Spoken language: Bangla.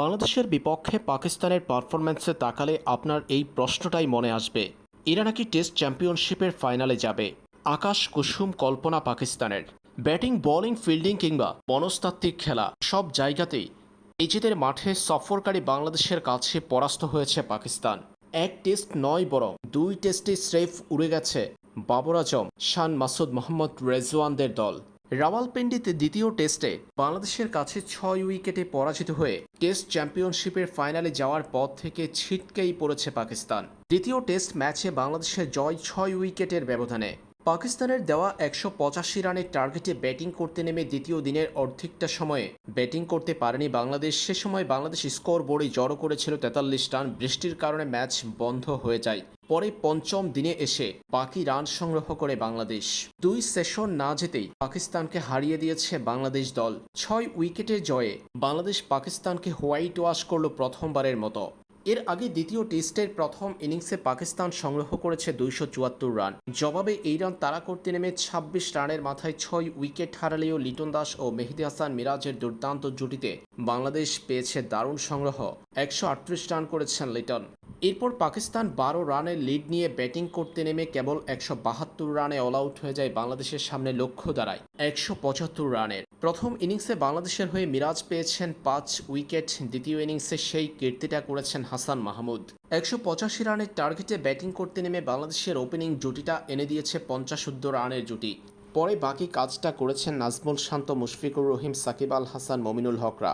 বাংলাদেশের বিপক্ষে পাকিস্তানের পারফরম্যান্সে তাকালে আপনার এই প্রশ্নটাই মনে আসবে। এরা নাকি টেস্ট চ্যাম্পিয়নশিপের ফাইনালে যাবে। আকাশ কুসুম কল্পনা পাকিস্তানের। ব্যাটিং, বোলিং, ফিল্ডিং কিংবা মনস্তাত্ত্বিক খেলা সব জায়গাতেই নিজেদের মাঠে সফরকারী বাংলাদেশের কাছে পরাস্ত হয়েছে পাকিস্তান। এক টেস্ট নয় বরং দুই টেস্টে স্রেফ উড়ে গেছে বাবর আজম শান মাসুদ মোহাম্মদ রেজওয়ানদের দল। রাওয়ালপিন্ডিতে দ্বিতীয় টেস্টে বাংলাদেশের কাছে ছয় উইকেটে পরাজিত হয়ে টেস্ট চ্যাম্পিয়নশিপের ফাইনালে যাওয়ার পথ থেকে ছিটকেই পড়েছে পাকিস্তান। দ্বিতীয় টেস্ট ম্যাচে বাংলাদেশের জয় ছয় উইকেটের ব্যবধানে। পাকিস্তানের দেওয়া একশো পঁচাশি রানের টার্গেটে ব্যাটিং করতে নেমে দ্বিতীয় দিনের অর্ধেকটা সময়ে। ব্যাটিং করতে পারেনি বাংলাদেশ। সে সময় বাংলাদেশ স্কোর বোর্ডে জড়ো করেছিল তেতাল্লিশ রান। বৃষ্টির কারণে ম্যাচ বন্ধ হয়ে যায়। পরে পঞ্চম দিনে এসে বাকি রান সংগ্রহ করে বাংলাদেশ। দুই সেশন না যেতেই পাকিস্তানকে হারিয়ে দিয়েছে বাংলাদেশ দল। ছয় উইকেটের জয়ে বাংলাদেশ পাকিস্তানকে হোয়াইট ওয়াশ করল প্রথমবারের মতো। এর আগে দ্বিতীয় টেস্টের প্রথম ইনিংসে পাকিস্তান সংগ্রহ করেছে দুইশো চুয়াত্তর রান। জবাবে এই রান তাড়া করতে নেমে ছাব্বিশ রানের মাথায় ছয় উইকেট হারালেও লিটন দাস ও মেহেদি হাসান মিরাজের দুর্দান্ত জুটিতে বাংলাদেশ পেয়েছে দারুণ সংগ্রহ। একশো আটত্রিশ রান করেছেন লিটন। এরপর পাকিস্তান বারো রানের লিড নিয়ে ব্যাটিং করতে নেমে কেবল একশো বাহাত্তর রানে অল আউট হয়ে যায় বাংলাদেশের সামনে লক্ষ্য দাঁড়ায় একশো পঁচাত্তর রানের। প্রথম ইনিংসে বাংলাদেশের হয়ে মিরাজ পেয়েছেন পাঁচ উইকেট, দ্বিতীয় ইনিংসে সেই কীর্তিটা করেছেন হাসান মাহমুদ। একশো পঁচাশি রানের টার্গেটে ব্যাটিং করতে নেমে বাংলাদেশের ওপেনিং জুটিটা এনে দিয়েছে পঞ্চাশোদ্দ রানের জুটি। পরে বাকি কাজটা করেছেন নাজমুল শান্ত, মুশফিকুর রহিম, সাকিব আল হাসান, মমিনুল হকরা।